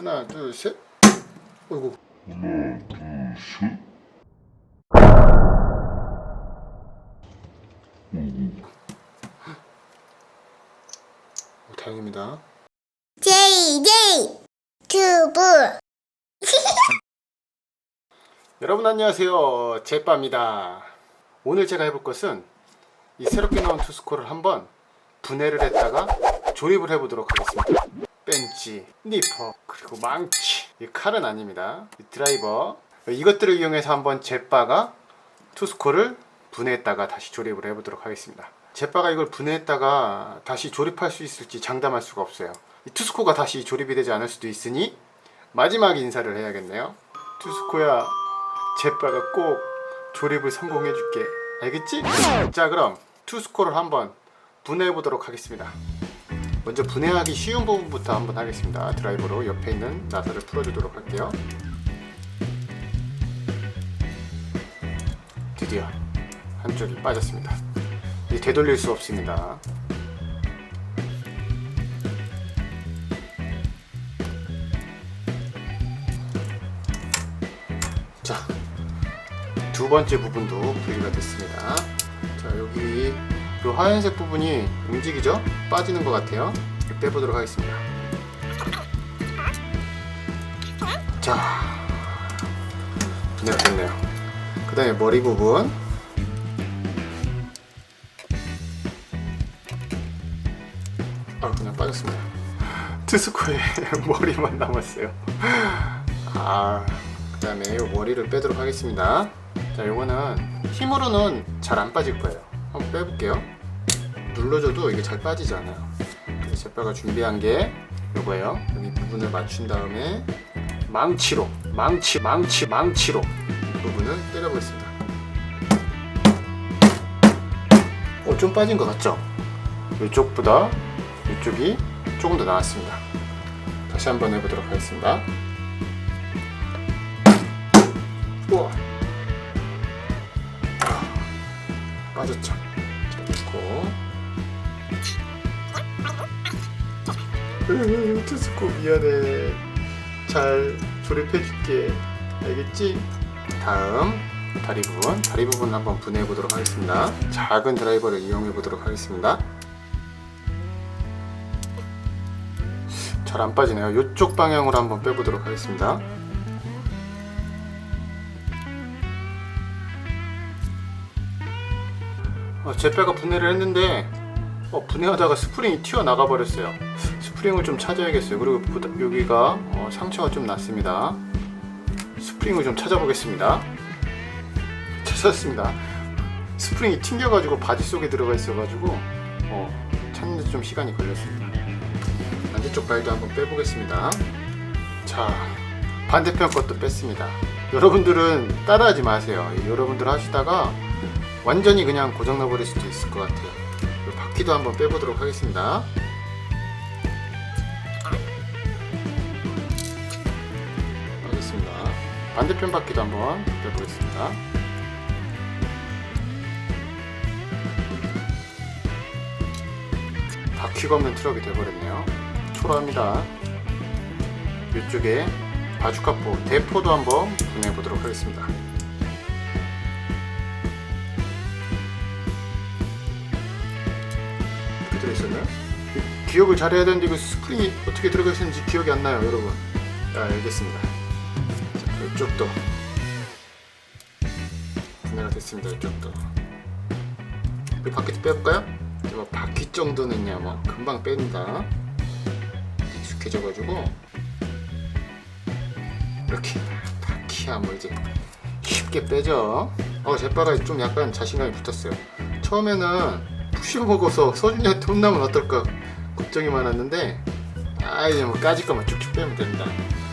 하나 둘셋. 어이구. 오, 다행입니다. JJ 튜브 여러분 안녕하세요. 제빠입니다. 오늘 제가 해볼 것은 이 새롭게 나온 투스코를 한번 분해를 했다가 조립을 해보도록 하겠습니다 벤치, 니퍼, 그리고 망치 이 칼은 아닙니다 이 드라이버 이것들을 이용해서 한번 제빠가 투스코를 분해했다가 다시 조립을 해보도록 하겠습니다 제빠가 이걸 분해했다가 다시 조립할 수 있을지 장담할 수가 없어요 이 투스코가 다시 조립이 되지 않을 수도 있으니 마지막 인사를 해야겠네요 투스코야 제빠가 꼭 조립을 성공해줄게. 알겠지? 자 그럼 투스코를 한번 분해해 보도록 하겠습니다. 먼저 분해하기 쉬운 부분부터 한번 하겠습니다. 드라이버로 옆에 있는 나사를 풀어주도록 할게요. 드디어 한쪽이 빠졌습니다. 이제 되돌릴 수 없습니다. 자, 두 번째 부분도 분리가 됐습니다. 자, 여기 이 하얀색 부분이 움직이죠? 빠지는 것 같아요. 빼보도록 하겠습니다. 자, 분해가 됐네요. 그 다음에 머리 부분. 아, 그냥 빠졌습니다. 트스코의 머리만 남았어요. 아, 그 다음에 이 머리를 빼도록 하겠습니다. 자, 요거는 힘으로는 잘 안 빠질 거예요. 빼볼게요. 눌러줘도 이게 잘 빠지지 않아요. 그래서 제빠가 준비한 게 요거예요. 여기 부분을 맞춘 다음에 망치로, 망치, 망치, 망치로 이 부분을 때려보겠습니다. 어, 좀 빠진 것 같죠? 이쪽보다 이쪽이 조금 더 나았습니다. 다시 한번 해보도록 하겠습니다. 우와 아, 빠졌죠 투스코 미안해. 잘 조립해줄게. 알겠지? 다음 다리 부분. 다리 부분 한번 분해해 보도록 하겠습니다. 작은 드라이버를 이용해 보도록 하겠습니다. 잘 안 빠지네요. 이쪽 방향으로 한번 빼보도록 하겠습니다. 어, 제 빼가 분해를 했는데 어, 분해하다가 스프링이 튀어나가 버렸어요. 스프링을 좀 찾아야겠어요. 그리고 여기가 어, 상처가 좀 났습니다. 스프링을 좀 찾아보겠습니다. 찾았습니다. 스프링이 튕겨가지고 바지 속에 들어가 있어가지고 어, 찾는데 좀 시간이 걸렸습니다. 반대쪽 발도 한번 빼보겠습니다. 자 반대편 것도 뺐습니다. 여러분들은 따라하지 마세요. 여러분들 하시다가 완전히 그냥 고장나 버릴 수도 있을 것 같아요. 이 바퀴도 한번 빼보도록 하겠습니다. 알겠습니다. 반대편 바퀴도 한번 빼보겠습니다. 바퀴가 없는 트럭이 돼버렸네요. 초라합니다. 이쪽에 바주카포 대포도 한번 분해해 보도록 하겠습니다. 들어있었나요? 이- 기억을 잘해야 되는데 이거 스프링이 어떻게 들어가 있었는지 기억이 안 나요 여러분. 아, 알겠습니다. 자, 이쪽도 분해가 됐습니다 이쪽도 이 바퀴도 빼볼까요? 뭐 바퀴 정도는요 뭐 금방 뺀다. 익숙해져가지고. 이렇게 바퀴야 뭐 이제 쉽게 빼죠. 어 제빠가 좀 약간 자신감이 붙었어요. 처음에는 푸시어 먹어서 서준이한테 혼나면 어떨까 걱정이 많았는데 아 이제 뭐 까짓 것만 쭉쭉 빼면 됩니다.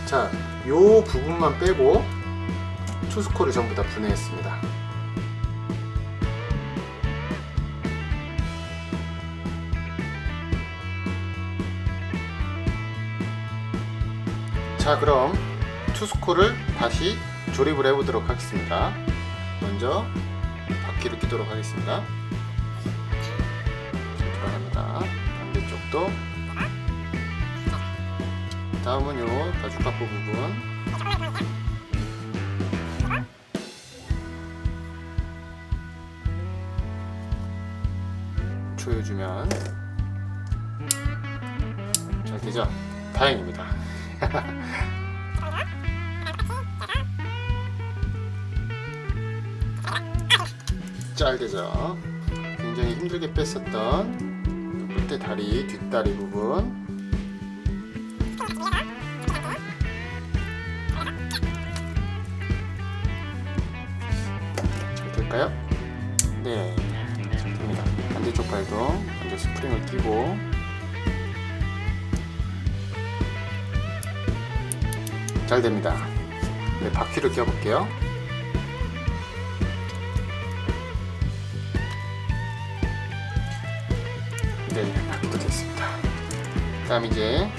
자 요 부분만 빼고 투스코를 전부 다 분해했습니다. 자 그럼 투스코를 다시 조립을 해보도록 하겠습니다. 먼저 바퀴를 끼도록 하겠습니다 반대쪽도 다음은 요 가죽바구 부분 조여주면 잘 되죠? 다행입니다. 잘 되죠? 굉장히 힘들게 뺐었던 끝에 다리, 뒷다리 부분 잘 될까요? 네, 잘 됩니다. 반대쪽 발도 먼저 스프링을 끼고 잘 됩니다. 네, 바퀴를 껴볼게요. 네, 바퀴도 됐습니다. 다음 이제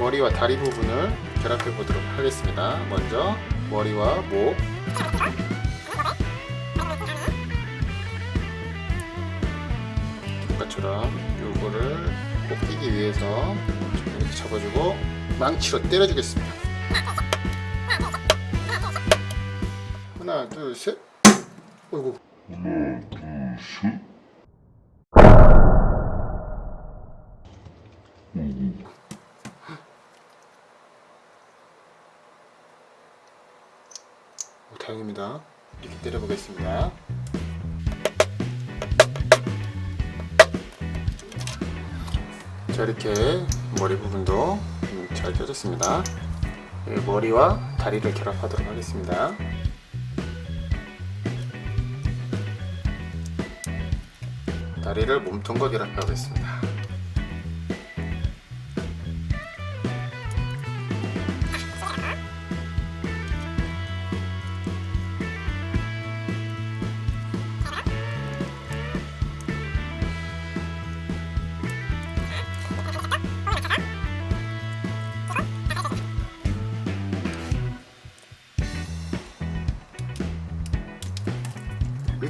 머리와 다리 부분을 결합해 보도록 하겠습니다. 먼저 머리와 목 똑같처럼 요거를 꼭 끼기 위해서 이렇게 잡아주고 망치로 때려주겠습니다. 하나, 둘, 셋. 어이구. 오, 다행입니다. 이렇게 때려보겠습니다. 자 이렇게 머리 부분도 음, 잘 펴졌습니다. 이 머리와 다리를 결합하도록 하겠습니다. 다리를 몸통과 결합하겠습니다.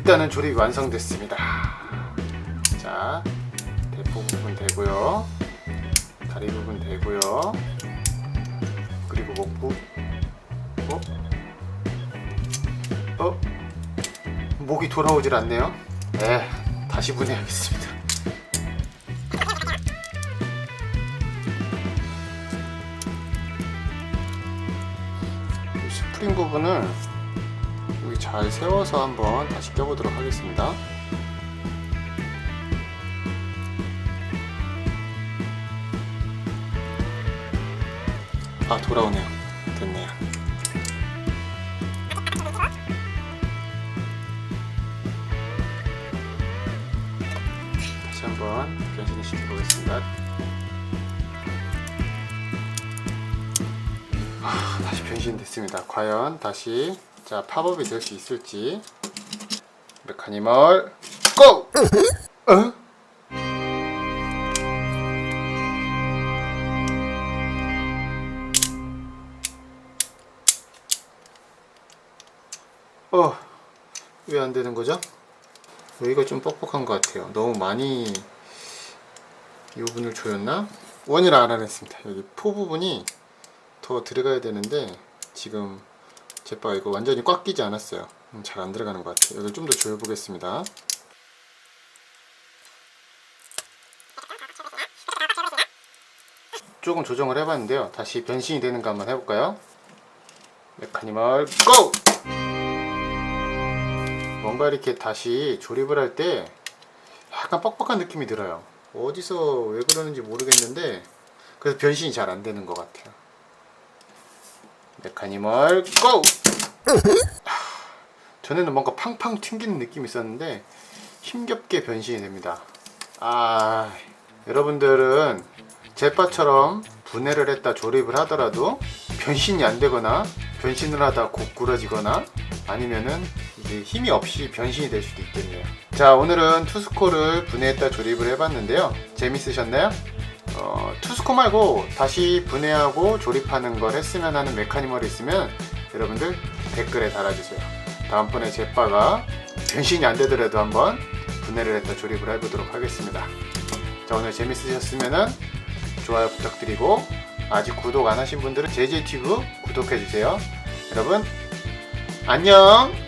일단은 조립이 완성됐습니다. 자, 대포 부분 되고요. 다리 부분 되고요. 그리고 목부. 어? 어? 목이 돌아오질 않네요. 네, 다시 분해하겠습니다. 이 스프링 부분을 여기 잘 세워서 한번 다시 껴보도록 하겠습니다. 아 돌아오네요. 됐네요. 다시 한번 변신을 시켜보겠습니다. 아, 다시 변신됐습니다. 과연 다시 자 팝업이 될 수 있을지 메카니멀 고! 어? 어, 왜 안 되는 거죠? 여기가 좀 뻑뻑한 것 같아요. 너무 많이 이 부분을 조였나? 원인을 알아냈습니다. 여기 포 부분이 더 들어가야 되는데 지금 제빠가 이거 완전히 꽉 끼지 않았어요. 잘 안 들어가는 것 같아요. 여기를 좀더 조여 보겠습니다. 조금 조정을 해봤는데요. 다시 변신이 되는가 한번 해볼까요? 메카니멀 고! 뭔가 이렇게 다시 조립을 할 때 약간 뻑뻑한 느낌이 들어요. 어디서 왜 그러는지 모르겠는데 그래서 변신이 잘 안 되는 것 같아요. 메카니멀 고! 전에는 뭔가 팡팡 튕기는 느낌이 있었는데 힘겹게 변신이 됩니다. 아 여러분들은 제빠처럼 분해를 했다 조립을 하더라도 변신이 안 되거나 변신을 하다 곡 구러지거나 아니면은 이제 힘이 없이 변신이 될 수도 있겠네요. 자 오늘은 투스코를 분해했다 조립을 해봤는데요. 재밌으셨나요? 어, 투스코 말고 다시 분해하고 조립하는 걸 했으면 하는 메카니멀이 있으면 여러분들 댓글에 달아주세요. 다음번에 제빠가 변신이 안 되더라도 한번 분해를 했다 조립을 해보도록 하겠습니다. 자 오늘 재밌으셨으면 좋아요 부탁드리고 아직 구독 안 하신 분들은 JJTV 구독해주세요. 여러분, 안녕!